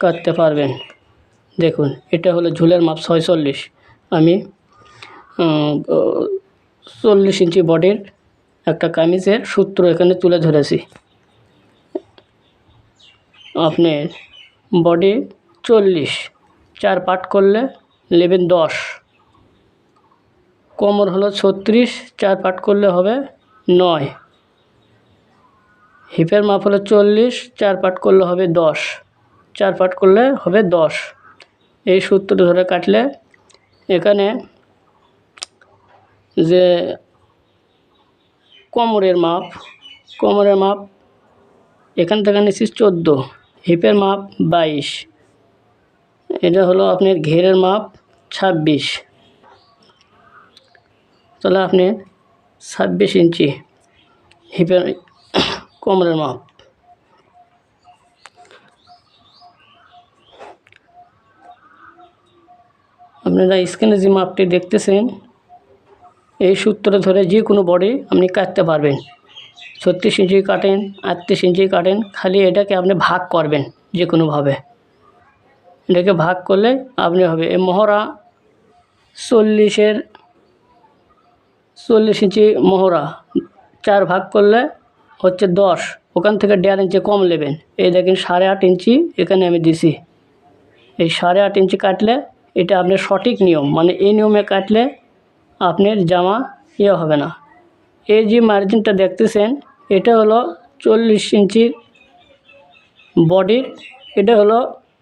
কাটতে পারবেন। দেখুন, এটা হলো ঝুলের মাপ ছয়চল্লিশ। আমি চল্লিশ ইঞ্চি বডির একটা কামিজের সূত্র এখানে তুলে ধরেছি। আপনার বডি চল্লিশ, চার পাট করলে নেবেন দশ। কোমর হলো ছত্রিশ, চার পাট করলে হবে নয়। হিপের মাপ হলো চল্লিশ, চার পাট করলে হবে দশ। চার পাট করলে হবে দশ। এই সূত্র ধরে কাটলে এখানে যে কোমরের মাপ কোমরের মাপ এখান থেকে নিচ্ছি চোদ্দ, হিপের মাপ বাইশ। এটা হলো আপনার ঘেরের মাপ ছাব্বিশ। তাহলে আপনি ছাব্বিশ ইঞ্চি হিপের কোমরের মাপ। আপনারা স্ক্রিনে যে মাপটি দেখতেছেন, এই সূত্র ধরে যে কোনো বডি আপনি কাটতে পারবেন। ছত্রিশ ইঞ্চি কাটেন, আটত্রিশ ইঞ্চি কাটেন, খালি এটাকে আপনি ভাগ করবেন যে কোনোভাবে এটাকে ভাগ করলে আপনি হবে, এই মহড়া চল্লিশের, চল্লিশ ইঞ্চি মহড়া, চার ভাগ করলে হচ্ছে দশ। ওখান থেকে দেড় ইঞ্চি কম নেবেন। এই দেখেন সাড়ে আট ইঞ্চি এখানে আমি দিছি। এই সাড়ে আট ইঞ্চি কাটলে এটা আপনার সঠিক নিয়ম। মানে এই নিয়মে কাটলে আপনার জামা ইয়ে হবে না। এই যে মার্জিনটা দেখতেছেন, এটা হলো চল্লিশ ইঞ্চির বডির এটা হলো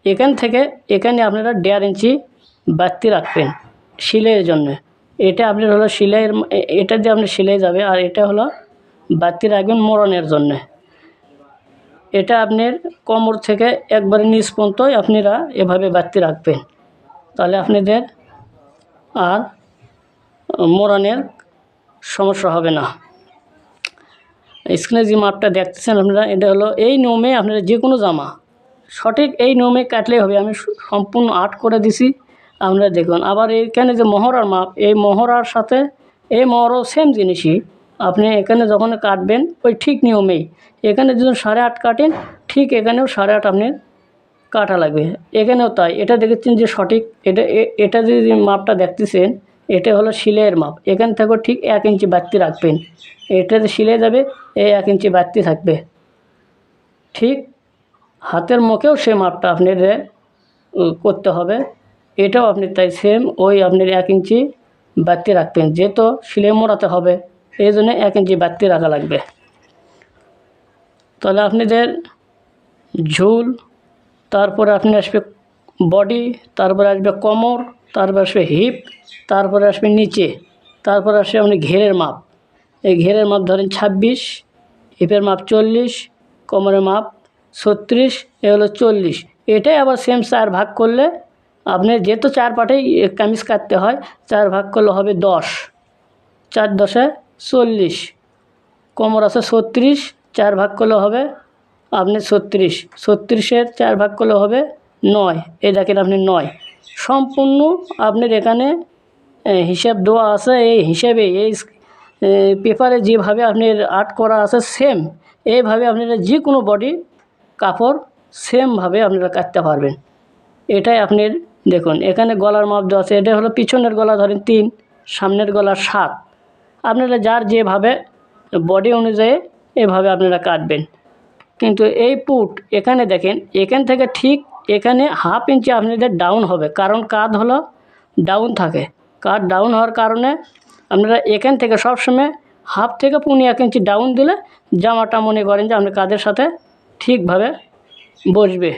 এখান থেকে এখানে আপনারা দেড় ইঞ্চি বাড়তি রাখবেন সিলাইয়ের জন্য। এটা আপনার হলো সিলাইয়ের এটা দিয়ে আপনার সিলাই যাবে আর এটা হলো বাড়তি রাখবেন মরণের জন্য। এটা আপনার কোমর থেকে একবারে নিচ পর্যন্তই আপনারা এভাবে বাড়তি রাখবেন। তাহলে আপনাদের আর মোড়ানের সমস্যা হবে না। স্ক্রিনে যে মাপটা দেখতেছেন আপনারা, এটা হলো এই নিয়মে আপনারা যে কোনো জামা, সঠিক এই নিয়মে কাটলেই হবে। আমি সম্পূর্ণ আর্ট করে দিছি। আপনারা দেখুন, আবার এইখানে যে মহড়ার মাপ, এই মহড়ার সাথে এই মহরও সেম জিনিসই। আপনি এখানে যখন কাটবেন, ওই ঠিক নিয়মেই। এখানে যদি সাড়ে আট কাটেন, ঠিক এখানেও সাড়ে আট আপনি কাটা লাগবে। এখানেও তাই। এটা দেখেছেন যে সঠিক। এটা এটা যে যে মাপটা দেখতেছেন, এটা হলো সিলাইয়ের মাপ। এখান থেকেও ঠিক এক ইঞ্চি বাড়তি রাখবেন। এটা যে সিলাই যাবে এই এক ইঞ্চি বাড়তি থাকবে। ঠিক হাতের মুখেও সে মাপটা আপনাদের করতে হবে। এটাও আপনি তাই সেম ওই আপনার এক ইঞ্চি বাড়তি রাখবেন। যেহেতু সিলাই মোড়াতে হবে, এই জন্য এক ইঞ্চি বাড়তি রাখা লাগবে। তাহলে আপনাদের ঝুল তারপরে আপনি আসবে বডি তারপরে আসবে কোমর, তারপরে আসবে হিপ তারপরে আসবে নিচে, তারপরে আসবে আপনি ঘেরের মাপ। এই ঘেরের মাপ ধরেন ছাব্বিশ হিপের মাপ চল্লিশ, কোমরের মাপ ছত্রিশ, এ হলো চল্লিশ। এটাই আবার সেম চার ভাগ করলে আপনি যেহেতু চার পাটেই কামিজ কাটতে হয়, চার ভাগ করলে হবে দশ। চার দশে চল্লিশ। কোমর আছে ছত্রিশ, চার ভাগ করলে হবে আপনি ছত্রিশ। ছত্রিশের চার ভাগ করলে হবে নয়। এই দেখেন আপনি নয়। সম্পূর্ণ আপনার এখানে হিসাব দেওয়া আছে এই হিসেবে। এই পেপারে যেভাবে আপনার আর্ট করা আছে সেম এইভাবে আপনারা যে কোনো বডি কাপড় সেমভাবে আপনারা কাটতে পারবেন। এটাই আপনার, দেখুন, এখানে গলার মাপ দেওয়া আছে। এটা হলো পিছনের গলা ধরেন তিন, সামনের গলা সাত। আপনারা যার যেভাবে বডি অনুযায়ী এভাবে আপনারা কাটবেন। কিন্তু এই পুট এখানে দেখেন, এখান থেকে ঠিক এখানে হাফ ইঞ্চি আপনাদের ডাউন হবে। কারণ কাঁধ হলো ডাউন থাকে। কাঁধ ডাউন হওয়ার কারণে আপনারা এখান থেকে সবসময় হাফ থেকে পুনি এক ইঞ্চি ডাউন দিলে জামাটা মনে করেন যে আপনার কাঁধের সাথে ঠিকভাবে বসবে।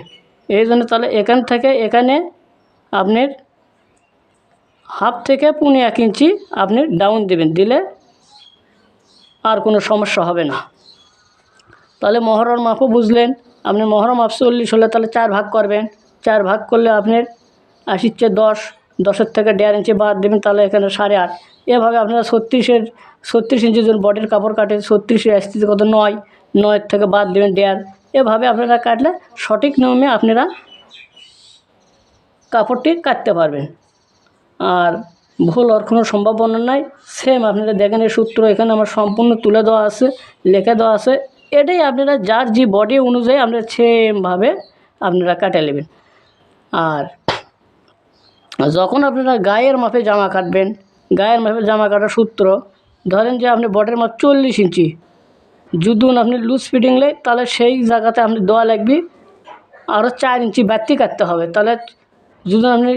এই জন্য তাহলে এখান থেকে এখানে আপনার হাফ থেকে পুনে এক ইঞ্চি আপনি ডাউন দেবেন। দিলে আর কোনো সমস্যা হবে না। তাহলে মহরর মাপও বুঝলেন। আপনি মহরম মাপ চল্লিশ হলে তাহলে চার ভাগ করবেন। চার ভাগ করলে আপনার আশির চেয়ে দশ, দশের থেকে দেড় ইঞ্চি বাদ দেবেন, তাহলে এখানে সাড়ে আট। এভাবে আপনারা ছত্রিশের, ছত্রিশ ইঞ্চি যদি বডির কাপড় কাটেন ছত্রিশে আসতে কত নয়, নয়ের থেকে বাদ দেবেন দেড়। এভাবে আপনারা কাটলে সঠিক নিয়মে আপনারা কাপড়টি কাটতে পারবেন। আর ভুল হওয়ার কোনো সম্ভাবনা নাই। সেম আপনারা দেখেন এই সূত্র এখানে আমার সম্পূর্ণ তুলে দেওয়া আছে, লিখে দেওয়া আছে। এটাই আপনারা যার যে বডি অনুযায়ী আপনারা সেমভাবে আপনারা কাটে নেবেন। আর যখন আপনারা গায়ের মাপে জামা কাটবেন, গায়ের মাপে জামা কাটার সূত্র, ধরেন যে আপনি বটের মাপ চল্লিশ ইঞ্চি যদি আপনি লুজ ফিটিং লেয় তাহলে সেই জায়গাতে আপনি দেওয়া লাগবে আরও চার ইঞ্চি বাড়তি কাটতে হবে। তাহলে যদি আপনি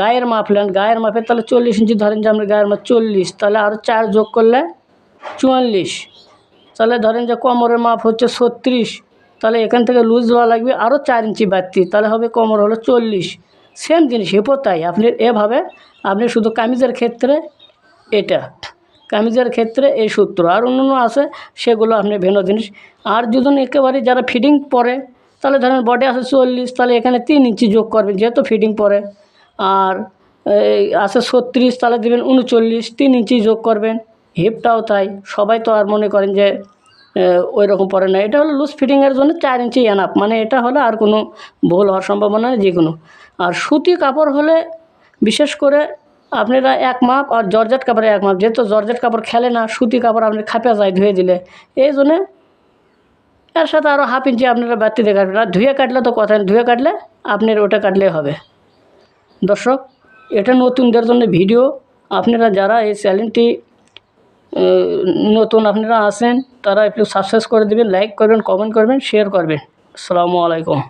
গায়ের মাপ নেন, গায়ের মাপে তাহলে চল্লিশ ইঞ্চি, ধরেন যে আপনি গায়ের মাপ চল্লিশ, তাহলে আরও চার যোগ করলে চুয়াল্লিশ। তাহলে ধরেন যে কোমরের মাপ হচ্ছে ছত্রিশ, তাহলে এখান থেকে লুজ দেওয়া লাগবে আরও চার ইঞ্চি বাড়তি, তাহলে হবে কোমর হলো চল্লিশ। সেম জিনিস হেপো তাই, আপনি এভাবে, আপনি শুধু কামিজের ক্ষেত্রে এটা, কামিজের ক্ষেত্রে এই সূত্র, আর অন্যান্য আছে, সেগুলো আপনি ভিন্ন জিনিস। আর যদি একেবারে যারা ফিটিং পরে, তাহলে ধরেন বডি আছে চল্লিশ, তাহলে এখানে তিন ইঞ্চি যোগ করবেন, যেহেতু ফিটিং পরে। আর, এই, আছে ছত্রিশ, তাহলে দেবেন উনচল্লিশ, তিন ইঞ্চি যোগ করবেন। হিপটাও তাই। সবাই তো আর মনে করেন যে ওই রকম পরে না। এটা হলো লুজ ফিটিংয়ের জন্য চার ইঞ্চি এনাপ মানে এটা হলে আর কোনো ভুল হওয়ার সম্ভাবনা নেই যে কোনো আর সুতি কাপড় হলে বিশেষ করে আপনারা এক মাপ আর জর্জেট কাপড়ে এক মাপ। যেহেতু জর্জেট কাপড় খেলে না সুতি কাপড় আপনি খাপে যায় ধুয়ে দিলে। এই জন্যে এর সাথে আরও হাফ ইঞ্চি আপনারা বাড়তি দিয়ে কাটবেন। আর ধুয়ে কাটলে তো কথা ধুয়ে কাটলে আপনার ওটা কাটলেই হবে। দর্শক এটা নতুনদের জন্য ভিডিও আপনারা যারা এই আহ, নতুন আপনারা আসেন, তারা একটু সাবস্ক্রাইব করে দেবেন লাইক করবেন কমেন্ট করবেন শেয়ার করবেন। আসসালামু আলাইকুম।